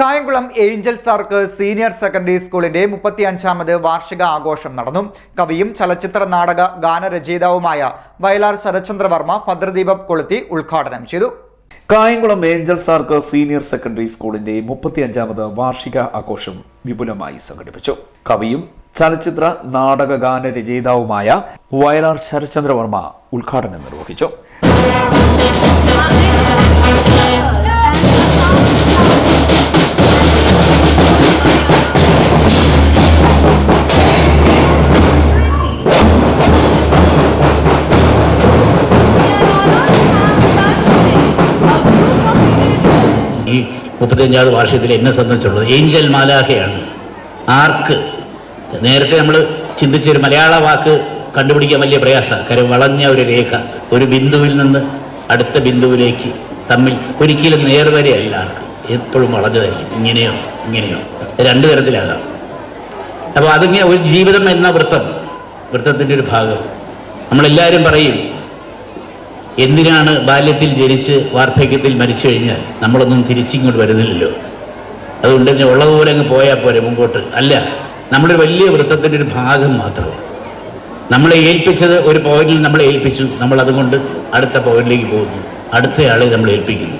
Kayamkulam Angels Ark Senior Secondary സ്കൂളിന്റെ മുപ്പത്തി അഞ്ചാമത് വാർഷിക ആഘോഷം നടന്നു. കവിയും ചലച്ചിത്ര നാടക ഗാനരചയിതാവുമായ വയലാർ ശരചന്ദ്രവർമ്മ ഭദ്രദീപം കൊളുത്തി ഉദ്ഘാടനം ചെയ്തു. Kayamkulam Angels Ark Senior Secondary സ്കൂളിന്റെ മുപ്പത്തിയഞ്ചാമത് വാർഷിക ആഘോഷം വിപുലമായി സംഘടിപ്പിച്ചു. കവിയും ചലച്ചിത്ര നാടക ഗാന രചയിതാവുമായ വയലാർ ശരചന്ദ്രവർമ്മ ഉദ്ഘാടനം നിർവഹിച്ചു. ഈ മുപ്പത്തിയഞ്ചാറ് വാർഷികത്തിൽ എന്നെ സംബന്ധിച്ചുള്ളത്. ഏഞ്ചൽ മാലാഹയാണ് ആർക്ക്? നേരത്തെ നമ്മൾ ചിന്തിച്ചൊരു മലയാള വാക്ക് കണ്ടുപിടിക്കാൻ വലിയ പ്രയാസമാണ്. കാര്യം വളഞ്ഞ ഒരു രേഖ ഒരു ബിന്ദുവിൽ നിന്ന് അടുത്ത ബിന്ദുവിലേക്ക് തമ്മിൽ ഒരിക്കലും നേർവരെയല്ല ആർക്ക്. എപ്പോഴും വളഞ്ഞതായിരിക്കും. ഇങ്ങനെയോ? ഇങ്ങനെയോ? രണ്ടു തരത്തിലാകാം അപ്പോൾ അതിങ്ങനെ ഒരു ജീവിതം എന്ന വൃത്തം വൃത്തത്തിന്റെ ഒരു ഭാഗം. നമ്മളെല്ലാവരും പറയും എന്തിനാണ് ബാല്യത്തിൽ ജനിച്ച് വാർദ്ധക്യത്തിൽ മരിച്ചു കഴിഞ്ഞാൽ നമ്മളൊന്നും തിരിച്ചിങ്ങോട്ട് വരുന്നില്ലല്ലോ? അതുകൊണ്ട് ഉള്ള ഉള്ളതുപോലെ അങ്ങ് പോയാൽ പോരെ മുമ്പോട്ട്. അല്ല നമ്മുടെ വലിയ വൃത്തത്തിന്റെ ഒരു ഭാഗം മാത്രമാണ്. നമ്മളെ ഏൽപ്പിച്ചത് ഒരു പോയിന്റിൽ നമ്മളെ ഏൽപ്പിച്ചു. നമ്മൾ അതുകൊണ്ട് അടുത്ത പോയിന്റിലേക്ക് പോകുന്നു. അടുത്തയാളെ നമ്മൾ ഏൽപ്പിക്കുന്നു.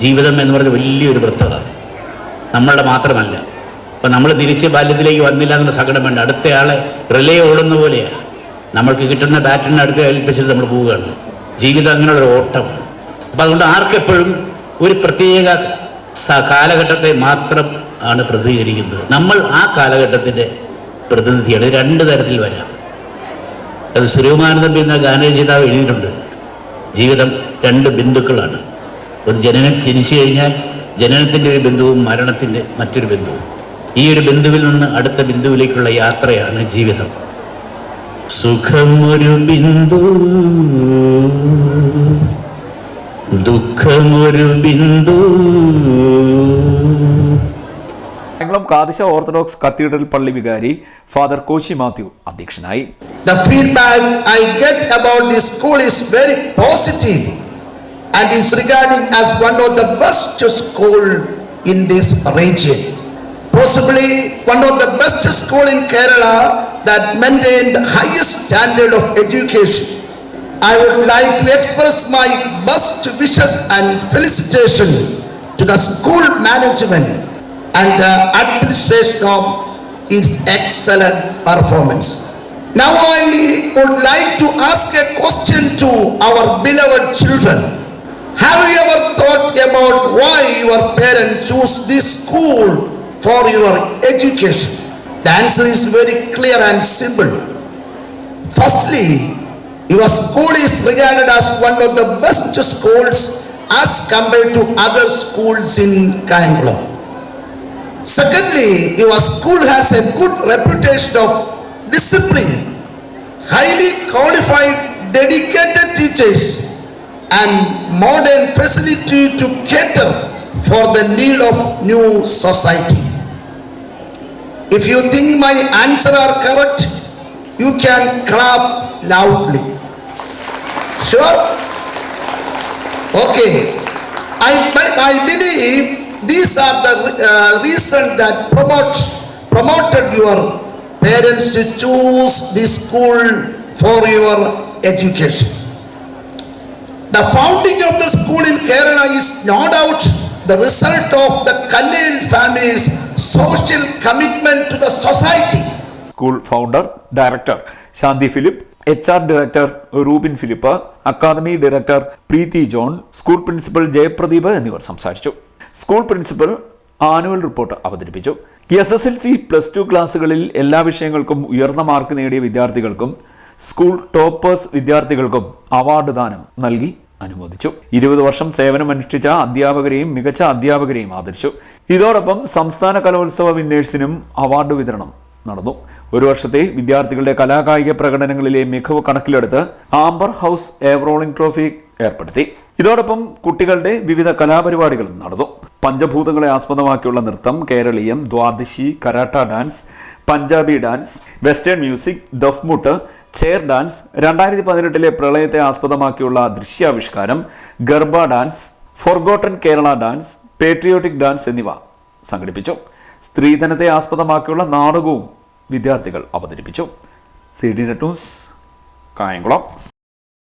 ജീവിതം എന്ന് പറഞ്ഞ വലിയൊരു വൃത്തമാണ്. നമ്മളുടെ മാത്രമല്ല. അപ്പം നമ്മൾ തിരിച്ച് ബാല്യത്തിലേക്ക് വന്നില്ല എന്നുള്ള സങ്കടം വേണ്ട. അടുത്തയാളെ റിലേ ഓടുന്ന പോലെയാണ് നമ്മൾക്ക് കിട്ടുന്ന ബാറ്റിനടുത്ത് ഏൽപ്പിച്ചിട്ട് നമ്മൾ പോവുകയാണ്. ജീവിതം അങ്ങനെയുള്ളൊരു ഓട്ടം ഓട്ടമാണ്. അപ്പം അതുകൊണ്ട് ആർക്കെപ്പോഴും ഒരു പ്രത്യേക കാലഘട്ടത്തെ മാത്രം ആണ് പ്രതികരിക്കുന്നത് നമ്മൾ ആ കാലഘട്ടത്തിന്റെ പ്രതിനിധിയാണ്. രണ്ട് തരത്തിൽ വരാം. അത് സുരകുമാനന്ദം എന്ന ഗാനരചിതാവ് എഴുതിയിട്ടുണ്ട്. ജീവിതം രണ്ട് ബിന്ദുക്കളാണ്. ഒരു ജനനം ജനിച്ചു കഴിഞ്ഞാൽ ജനനത്തിന്റെ ഒരു ബിന്ദുവും മരണത്തിന്റെ മറ്റൊരു ബിന്ദുവും. ഈ ഒരു ബിന്ദുവിൽ നിന്ന് അടുത്ത ബിന്ദുവിലേക്കുള്ള യാത്രയാണ് ജീവിതം. സുഖമൊരു ബിന്ദു ദുഃഖമൊരു ബിന്ദു കായംകുളം കാദിശ ഓർത്തഡോക്സ് കത്തീഡ്രൽ പള്ളി വികാരി ഫാദർ കോശി മാത്യു അധ്യക്ഷനായി The feedback I get about this school is very positive and is regarding as one of the best school in this region. Possibly one of the best school in Kerala that maintain the highest standard of education. I would like to express my best wishes and felicitation to the school management and the administration of its excellent performance. Now I would like to ask a question to our beloved children. Have you ever thought about why your parents choose this school for your education? The answer is very clear and simple. Firstly, your school is regarded as one of the best schools as compared to other schools in Kayangulam. Secondly, your school has a good reputation of discipline, highly qualified, dedicated teachers, and modern facility to cater for the need of new society. If you think my answer are correct, you can clap loudly. Sure? Okay. I, I believe these are the uh, reasons that promote, promoted your parents to choose this school for your education. The founding of the school in Kerala is no doubt the result of the Kannel family's social commitment to the society. School founder director Shanti Philip H R director Rubin Philip academy director Preethi John school principal Jayapradeep എന്നിവർ സംസാരിച്ചു. School principal annual report അവതരിപ്പിച്ചു. S S L C plus two ക്ലാസ്സുകളിൽ എല്ലാ വിഷയങ്ങൾക്കും ഉയർന്ന mark നേടിയ വിദ്യാർത്ഥികൾക്കും school toppers വിദ്യാർത്ഥികൾക്കും അവാർഡ് ദാനം നൽകി. അനുമോദിച്ചു. ഇരുപത് വർഷം സേവനമനുഷ്ഠിച്ച അധ്യാപകരെയും മികച്ച അധ്യാപകരെയും ആദരിച്ചു. ഇതോടൊപ്പം സംസ്ഥാന കലോത്സവ വിന്നേഴ്സിനും അവാർഡ് വിതരണം നടന്നു. ഒരു വർഷത്തെ വിദ്യാർത്ഥികളുടെ കലാകായിക പ്രകടനങ്ങളിലെ മികവ് കണക്കിലെടുത്ത് ആംബർ ഹൗസ് എവറോളിംഗ് ട്രോഫി ഏർപ്പെടുത്തി. ഇതോടൊപ്പം കുട്ടികളുടെ വിവിധ കലാപരിപാടികളും നടന്നു. പഞ്ചഭൂതങ്ങളെ ആസ്പദമാക്കിയുള്ള നൃത്തം കേരളീയം ദ്വാദശി karate dance Punjabi dance western music ദഫ്മുട്ട് ചെയർ ഡാൻസ് രണ്ടായിരത്തി പതിനെട്ടിലെ പ്രളയത്തെ ആസ്പദമാക്കിയുള്ള ദൃശ്യാവിഷ്കാരം Garba dance forgotten Kerala dance patriotic dance എന്നിവ സംഘടിപ്പിച്ചു. സ്ത്രീധനത്തെ ആസ്പദമാക്കിയുള്ള നാടകവും വിദ്യാർത്ഥികൾ അവതരിപ്പിച്ചു. സി ഡി നെറ്റൂസ് കായംകുളം.